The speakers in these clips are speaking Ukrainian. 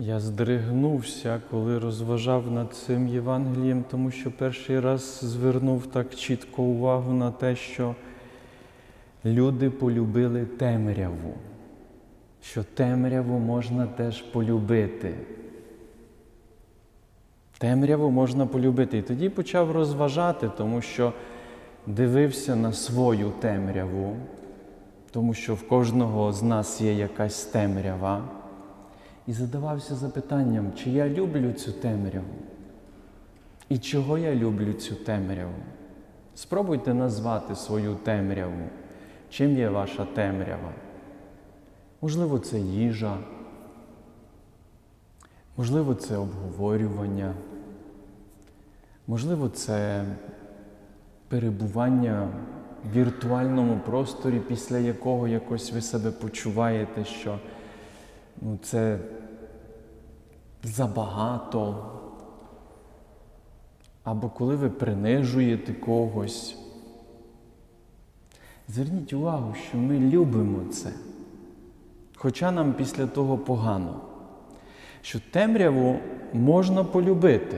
Я здригнувся, коли розважав над цим Євангелієм, тому що перший раз звернув так чітко увагу на те, що люди полюбили темряву, що темряву можна теж полюбити. Темряву можна полюбити. І тоді почав розважати, тому що дивився на свою темряву, тому що в кожного з нас є якась темрява. І задавався запитанням, чи я люблю цю темряву? І чого я люблю цю темряву? Спробуйте назвати свою темряву. Чим є ваша темрява? Можливо, це їжа, можливо, це обговорювання, можливо, це перебування в віртуальному просторі, після якого якось ви себе почуваєте, що ну, це забагато. Або коли ви принижуєте когось. Зверніть увагу, що ми любимо це. Хоча нам після того погано, що темряву можна полюбити,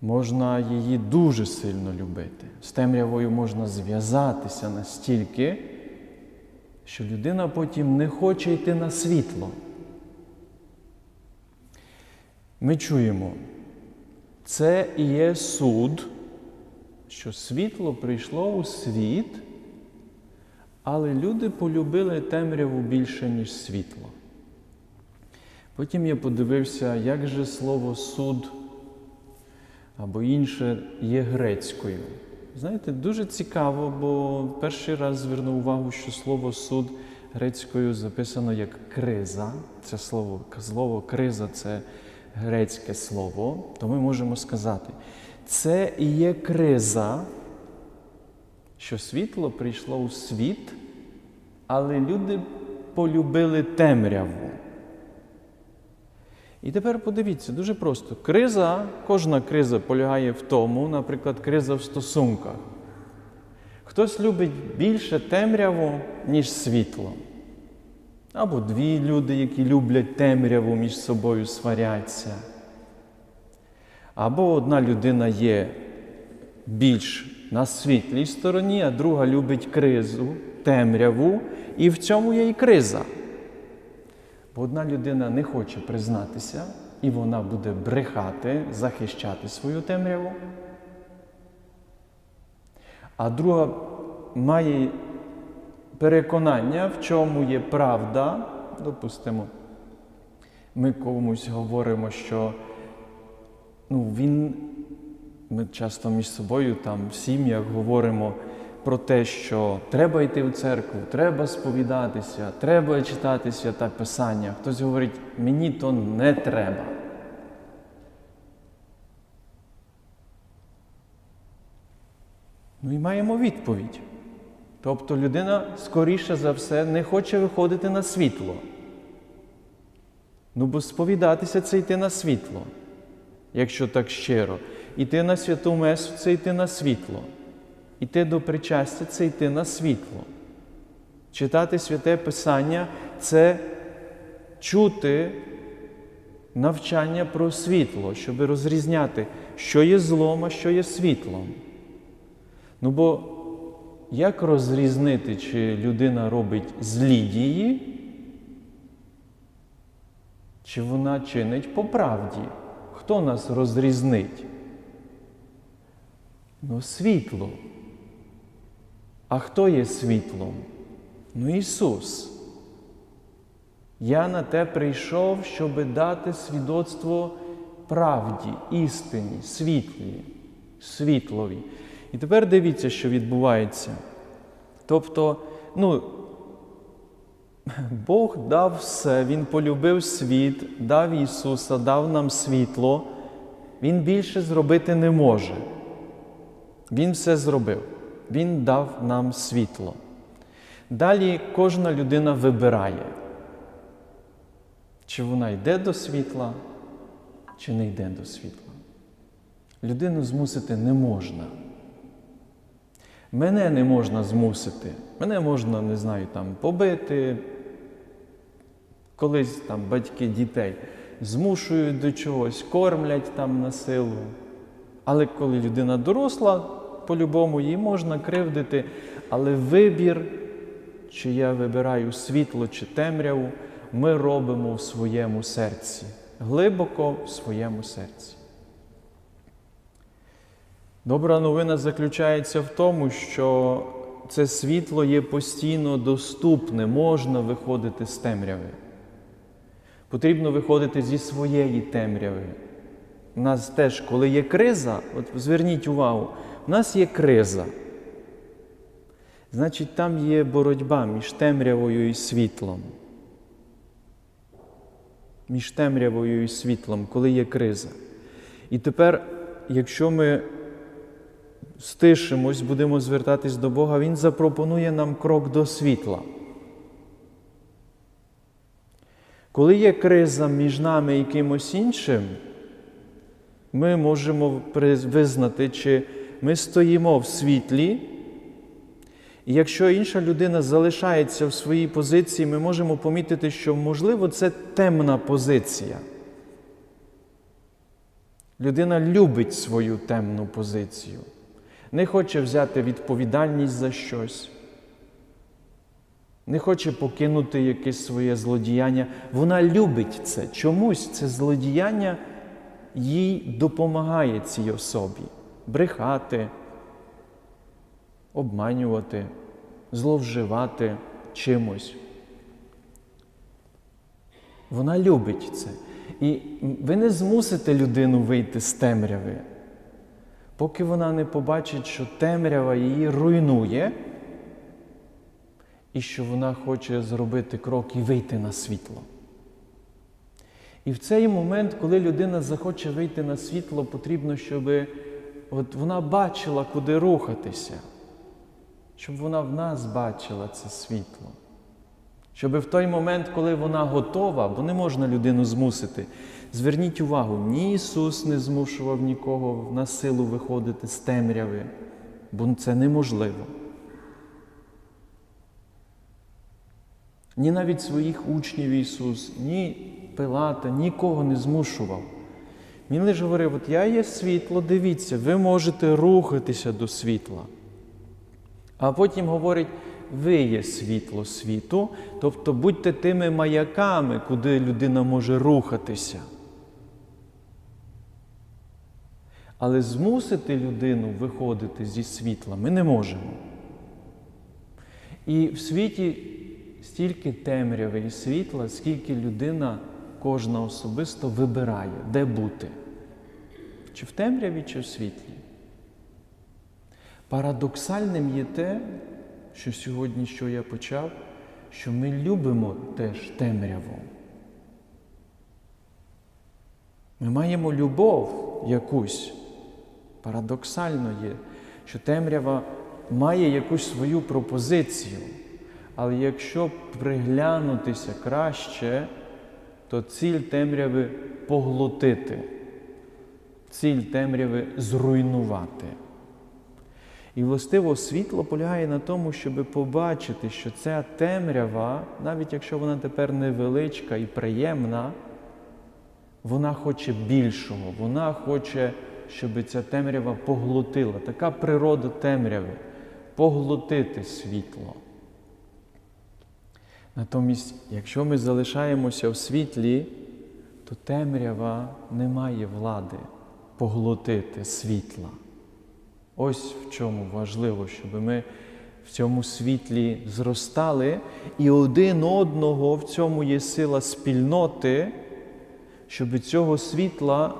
можна її дуже сильно любити. З темрявою можна зв'язатися настільки, що людина потім не хоче йти на світло. Ми чуємо, це і є суд, що світло прийшло у світ, але люди полюбили темряву більше, ніж світло. Потім я подивився, як же слово суд або інше є грецькою. Знаєте, дуже цікаво, бо перший раз звернув увагу, що слово суд грецькою записано як криза. Це слово, слово криза це грецьке слово, то ми можемо сказати, це і є криза, що світло прийшло у світ, але люди полюбили темряву. І тепер подивіться, дуже просто. Криза, кожна криза полягає в тому, наприклад, криза в стосунках. Хтось любить більше темряву, ніж світло. Або дві люди, які люблять темряву, між собою сваряться. Або одна людина є більш на світлій стороні, а друга любить кризу, темряву, і в цьому є і криза. Бо одна людина не хоче признатися, і вона буде брехати, захищати свою темряву. А друга має переконання, в чому є правда. Допустимо, ми комусь говоримо, що ну, він, ми часто між собою там в сім'ях говоримо про те, що треба йти в церкву, треба сповідатися, треба читати свята Писання. Хтось говорить, мені то не треба. Ну і маємо відповідь. Тобто людина, скоріше за все, не хоче виходити на світло. Ну, бо сповідатися це йти на світло, якщо так щиро. Іти на святу Месу це йти на світло. Іти до причастя це йти на світло. Читати святе Писання це чути навчання про світло, щоб розрізняти, що є злом, а що є світлом. Ну бо як розрізнити, чи людина робить злі дії, чи вона чинить по правді? Хто нас розрізнить? Ну, світло. А хто є світлом? Ну, Ісус. Я на те прийшов, щоб дати свідоцтво правді, істині, світлі, світлові. І тепер дивіться, що відбувається. Тобто, ну, Бог дав все, Він полюбив світ, дав Ісуса, дав нам світло, Він більше зробити не може. Він все зробив. Він дав нам світло. Далі кожна людина вибирає, чи вона йде до світла, чи не йде до світла. Людину змусити не можна. Мене не можна змусити. Мене можна, не знаю, там побити, Колись там батьки дітей змушують до чогось, кормлять там на силу. Але коли людина доросла, по-любому її можна кривдити, але вибір, чи я вибираю світло чи темряву, ми робимо в своєму серці, глибоко в своєму серці. Добра новина заключається в тому, що це світло є постійно доступне, можна виходити з темряви. Потрібно виходити зі своєї темряви. У нас теж, коли є криза, от зверніть увагу, у нас є криза. Значить, там є боротьба між темрявою і світлом. Між темрявою і світлом, коли є криза. І тепер, якщо ми стишимось, будемо звертатись до Бога, Він запропонує нам крок до світла. Коли є криза між нами і кимось іншим, ми можемо визнати, чи ми стоїмо в світлі, і якщо інша людина залишається в своїй позиції, ми можемо помітити, що, можливо, це темна позиція. Людина любить свою темну позицію, не хоче взяти відповідальність за щось, не хоче покинути якесь своє злодіяння. Вона любить це. Чомусь це злодіяння їй допомагає цій особі брехати, обманювати, зловживати чимось. Вона любить це. І ви не змусите людину вийти з темряви, поки вона не побачить, що темрява її руйнує, і що вона хоче зробити крок і вийти на світло. І в цей момент, коли людина захоче вийти на світло, потрібно, щоб от вона бачила, куди рухатися, щоб вона в нас бачила це світло. Щоб в той момент, коли вона готова, бо не можна людину змусити, зверніть увагу, ні Ісус не змушував нікого на силу виходити з темряви, бо це неможливо. Ні навіть своїх учнів Ісус, ні Пилата, нікого не змушував. Він лише говорив: от я є світло, дивіться, ви можете рухатися до світла. А потім говорить, ви є світло світу, тобто будьте тими маяками, куди людина може рухатися. Але змусити людину виходити зі світла ми не можемо. І в світі стільки темряви і світла, скільки людина, кожна особисто вибирає, де бути. Чи в темряві, чи в світлі. Парадоксальним є те, що сьогодні, що я почав, що ми любимо теж темряву. Ми маємо любов якусь. Парадоксально є, що темрява має якусь свою пропозицію. Але якщо приглянутися краще, то ціль темряви поглотити, ціль темряви зруйнувати. І властиво світло полягає на тому, щоб побачити, що ця темрява, навіть якщо вона тепер невеличка і приємна, вона хоче більшого, вона хоче, щоб ця темрява поглотила. Така природа темряви поглотити світло. Натомість, якщо ми залишаємося в світлі, то темрява не має влади поглотити світла. Ось в чому важливо, щоб ми в цьому світлі зростали, і один одного в цьому є сила спільноти, щоб цього світла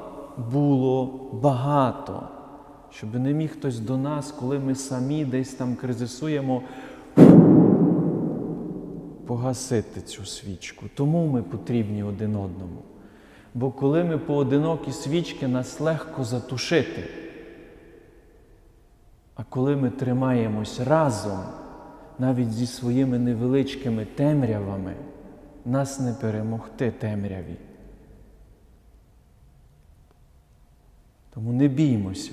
було багато, щоб не міг хтось до нас, коли ми самі десь там кризисуємо, погасити цю свічку. Тому ми потрібні один одному. Бо коли ми поодинокі свічки, нас легко затушити. А коли ми тримаємось разом, навіть зі своїми невеличкими темрявами, нас не перемогти темряві. Тому не біймося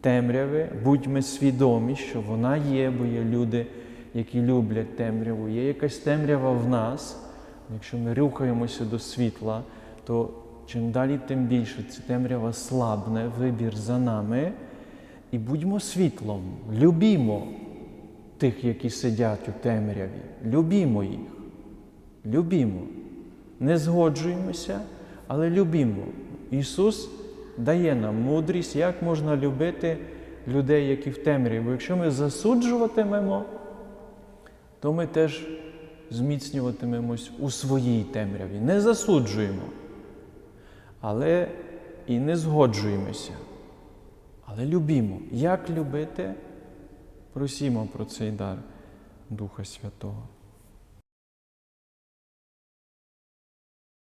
темряви, будьмо свідомі, що вона є, бо є люди, які люблять темряву. Є якась темрява в нас, Якщо ми рухаємося до світла, то чим далі, тим більше ця темрява слабне, вибір за нами. І будьмо світлом, любімо тих, які сидять у темряві, любімо їх, любімо. Не згоджуємося, але любімо. Ісус дає нам мудрість, як можна любити людей, які в темряві. Бо якщо ми засуджуватимемо, то ми теж зміцнюватимемось у своїй темряві. Не засуджуємо, але і не згоджуємося. Але любімо. Як любити? Просімо про цей дар Духа Святого.